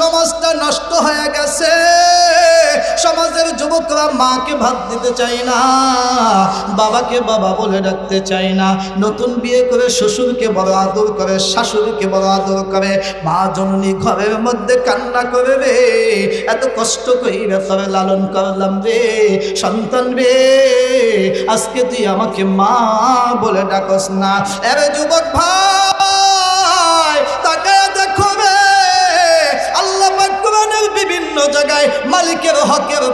সমাজটা নষ্ট হয়ে গেছে। সমাজের যুবকরা মাকে ভাত দিতে চায় না, বাবাকে বাবা বলে ডাকতে চায় না। নতুন বিয়ে করে শ্বশুরকে বড় আদর করে, শাশুড়িকে বড় আদর করে। মা জননী ঘরের মধ্যে কান্না করে রে, এত কষ্ট কইরা তবে লালন করলাম রে। সন্তান রে, আজকে তুই আমাকে মা বলে ডাকস না। এরে যুবক ভাই!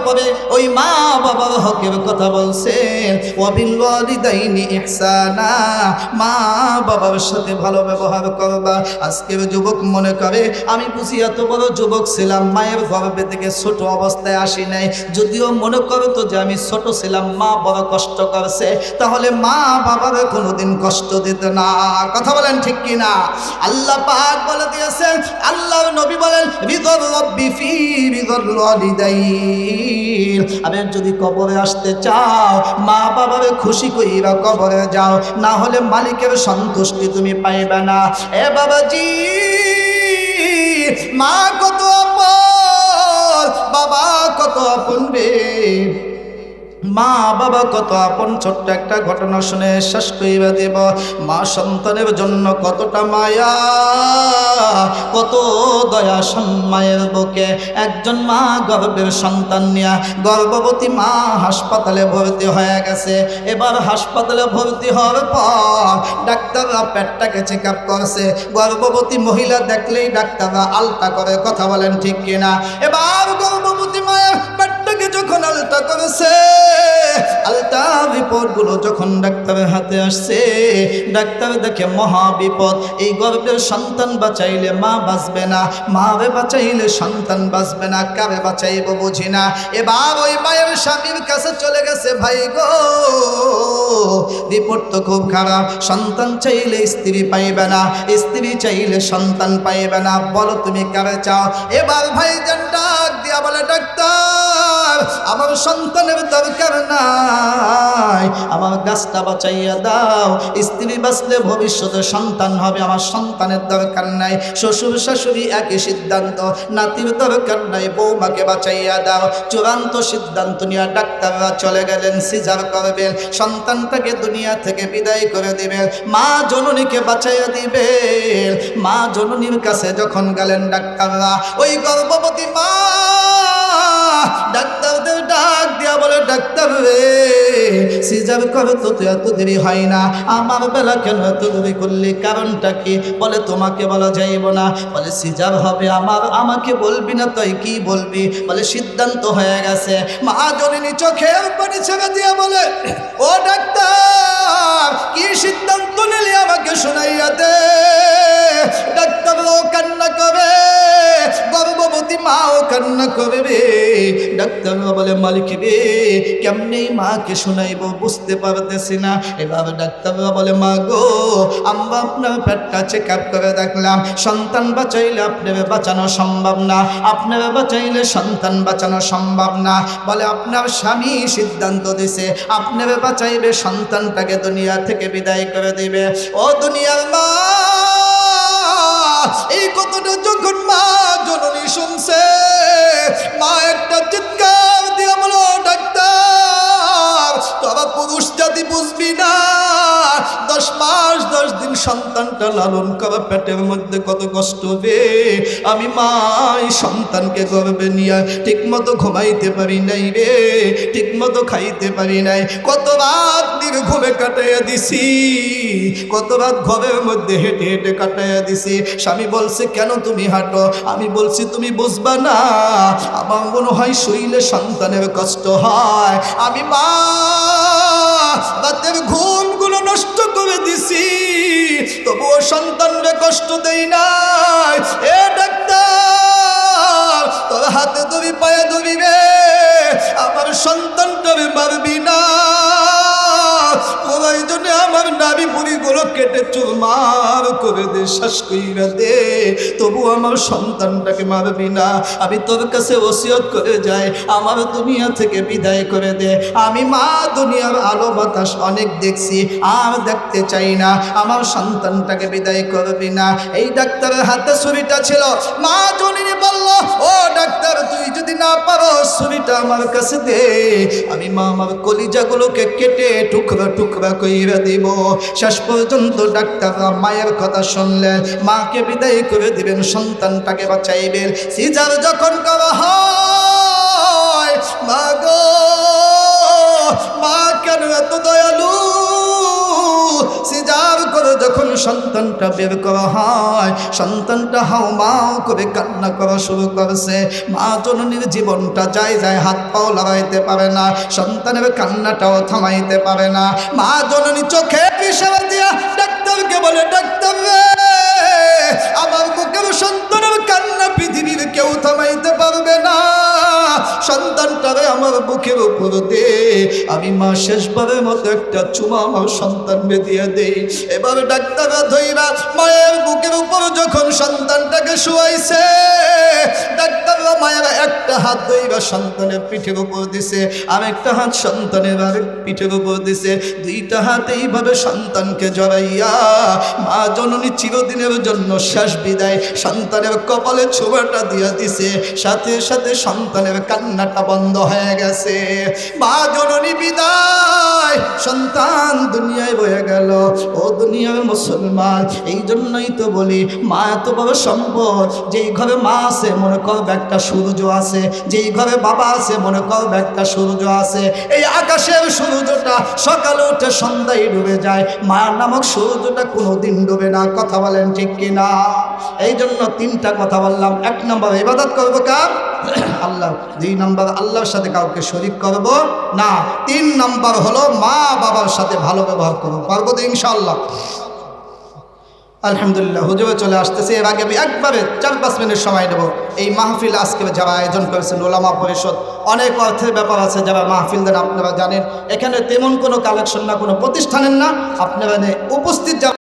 হকের পরে ওই মা বাবার হকের কথা বলছেন ওয়াবিল ইহসানা, মা বাবার সাথে ভালো ব্যবহার করবা। আজকের যুবক মনে করে, আমি বুঝি এত বড় যুবক ছিলাম, মায়ের গর্ভে থেকে ছোট অবস্থায় আসি নাই। যদিও মনে করো যে আমি ছোট ছিলাম, মা বড় কষ্ট করছে, তাহলে মা বাবার কোনোদিন কষ্ট দিত না। কথা বলেন ঠিক কি না আল্লাহ পাক বলে দিয়েছেন আল্লাহর নবী বলেন, রিদর রব্বি ফি রিদর ওয়ালিদাইন। আমি যদি কবরে আসতে চাও, মা বাবারে খুশি কইরা কবরে যাও, না হলে মালিকের সন্তুষ্টি তুমি পাইবে না। এ বাবাজি, মা কত বাবা কত আপন মা বাবা কত আপন ছোট্ট একটা ঘটনা শুনে শেষ কইবা দেব। মা সন্তানের জন্য কতটা মায়া, কত দয়া মায়ের বুকে। একজন মা গর্ভের সন্তান নিয়ে গর্ভবতী মা হাসপাতালে ভর্তি হয়ে গেছে। এবার হাসপাতালে ভর্তি হওয়ার পর ডাক্তাররা পেটটাকে চেক আপ করছে। গর্ভবতী মহিলা দেখলেই ডাক্তাররা আলতা করে কথা বলেন ঠিক কিনা। এবার গর্ভবতী রিপোর্টগুলো যখন ডাক্তারের হাতে আসছে, ডাক্তার দেখে মহা বিপদ। এই গর্ভের সন্তান বাঁচাইলে মা বাঁচবে না, মারে বাঁচাইলে সন্তান বাঁচবে না, কারে বাঁচাইব বুঝি না। এবার ওই মায়ের স্বামীর কাছে চলে গেছে, ভাই গো, রিপোর্ট তো খুব খারাপ, সন্তান চাইলে স্ত্রী পাইবে না, স্ত্রী চাইলে সন্তান পাইবে না, বলো তুমি কারে চাও? এবার ভাই যান ডাক দিয়া বলে, ডাক্তার আমার সন্তানের দরকার নাই। আমার গাছটা বাঁচাইয়া দাও। স্ত্রী বাঁচলে ভবিষ্যতে সন্তান হবে, আমার সন্তানের দরকার নাই। শ্বশুর শাশুড়ি একই সিদ্ধান্ত, নাতির দরকার নাই, বৌমাকে বাঁচাইয়া দাও। চূড়ান্ত সিদ্ধান্ত নিয়ে ডাক্তাররা চলে গেলেন, সিজার করবেন। সন্তানটাকে দুনিয়া থেকে বিদায় করে দিবেন। মা জননীকে বাঁচাইয়া দিবেন। মা জননীর কাছে যখন গেলেন ডাক্তাররা, ওই গর্ভবতী মা ডাক্তারদের ডাক দিয়া বলে, ডাক্তার রে, সিজার করে তো তো এত দেরি হয় না। আমার বেলা কেন এত দেরি করলি? কারণটা কি? বলে, তোমাকে বলা যাইব না। বলে, সিজার হবে আমার। আমাকে বলবি না, তুই কি বলবি? বলে, সিদ্ধান্ত হয়ে গেছে। মা জনিনী চোখের পানি ছেড়ে দিয়া বলে, ও ডাক্তার মাও কান্না করে রে। ডাক্তার বলে, মালিক রে, কেমনি মাকে শোনাইব বুঝতে পারতেছি না। এবার ডাক্তার বলে, মা গো, আমরা আপনার পেটটা চেক আপ করে দেখলাম। সন্তান বাঁচাইলে আপনার বাঁচানো সম্ভব না। আপনার বাঁচাইলে সন্তান বাঁচানো সম্ভব না। বলে, আপনার স্বামী সিদ্ধান্ত দিছে, আপনার বাঁচাইবে সন্তানটাকে দুনিয়া থেকে বিদায় করে দিবে। ও দুনিয়ার মা কথাটা যখন মা জননী শুনছে মা একটা চিৎকার সন্তানটা লালন করা পেটের মধ্যে কত কষ্ট রে আমি মা এই সন্তানকে গর্বে নিয়ে ঠিক মতো ঘুমাইতে পারি নাই রে ঠিক মতো খাইতে পারি নাই। কত রাত নির্ঘুমে কাটাইয়া দিছি, কত রাত ঘরের মধ্যে হেঁটে হেঁটে কাটাইয়া দিছি। স্বামী বলছে, কেন তুমি হাঁটো? আমি বলছি, তুমি বুঝবা না, আমার মনে হয় শরীরে সন্তানের কষ্ট হয়। আমি মা রাতের ঘুমগুলো নষ্ট করে দিছি। তবুও সন্তানরে কষ্ট দেই নাই। নারী বুড়িগুলো কেটে চুরমার করে দে, শ্বাস কইরা দে। তবু আমার সন্তানটাকে মারবি না। আমি তোর কাছে ওসিয়ত করে যাই, আমার দুনিয়া থেকে বিদায় করে দে। আমি মা দুনিয়ার আলো বাতাস অনেক দেখছি, আর দেখতে চাই না। আমার সন্তানটাকে বিদায় করবি না। এই ডাক্তারের হাতে ছুরিটা ছিল। মা জনিনি বলল, ও ডাক্তার, তুই যদি না পারো ছুরিটা আমার কাছে দে। আমি মা আমার কলিজাগুলোকে কেটে টুকরা টুকরা কইরা দিব। শেষ পর্যন্ত ডাক্তাররা মায়ের কথা শুনলেন। মাকে বিদায় করে দিবেন, সন্তানটাকে বাঁচাইবেন। সিজার যখন করা হয়, মা গো, মা কেন এত দয়ালু? সন্তানটা বের করা হয়, সন্তানটা হাও মাও করে কান্না করা শুরু করছে। মা জননীর জীবনটা যায় যায় হাত পাও লাগাইতে পারে না, সন্তানের কান্নাটাও থামাইতে পারে না। মা জননী চোখে বিষয় দিয়া ডাক্তারকে বলে, ডাক্তার আমার বুকের সন্তানের কান্না পৃথিবীর কেউ থামাইতে পারবে না। সন্তানটারে আমার বুকের উপর দে। আমি মা শেষবারের মতো একটা চুমা আমার সন্তানকে দিয়ে দেই। এবার ডাক্তার ধইরা মায়ের বুকের উপর যখন সন্তানটাকে শুয়াইছে ডাক্তার মায়ের একটা হাত ধইরা সন্তানের পিঠের উপর দিছে আর একটা হাত সন্তানের আরেক পিঠের উপর দিছে। দুইটা হাত এইভাবে সন্তানকে জড়াইয়া মা জননী চিরদিনের জন্য শেষ বিদায় সন্তানের কপালে ছোবাটা দিয়া দিছে। সাথে সাথে সন্তানের কান্নাটা বন্ধ হয়ে গেছে। মা জননী বিদায়। সন্তান দুনিয়ায় বয়ে গেল। ও দুনিয়ার মুসলমান, এই জন্যই তো বলি, মা এত বড় সম্পদ। যেই ঘরে মা আছে, মনে করবে একটা সূর্য আছে। যেই ঘরে বাবা আছে, মনে করবে একটা সূর্য আছে। এই আকাশের সূর্যটা সকালে উঠে সন্ধ্যায় ডুবে যায়। মায়ার নামক সূর্যটা কোনোদিন ডুবে না। কথা বলেন ঠিক কিনা? এই জন্য তিনটা কথা বললাম। এক নম্বর, ইবাদত করব কার? আল্লাহ দুই নম্বর আল্লাহর সাথে কাউকে শরিক করব না, তিন নম্বর হলো মা বাবার সাথে ভালো ব্যবহার করব। পারব তো ইনশাল্লাহ আলহামদুলিল্লাহ হুজুরে চলে আসতেছে। এর আগে আমি একবারে চার পাঁচ মিনিট সময় দেবো। এই মাহফিল আজকে যারা আয়োজন করেছেন ওলামা পরিষদ, অনেক অর্থের ব্যাপার আছে যারা মাহফিল দেন, আপনারা জানেন। এখানে তেমন কোনো কালেকশন না, কোনো প্রতিষ্ঠানের না। আপনারা উপস্থিত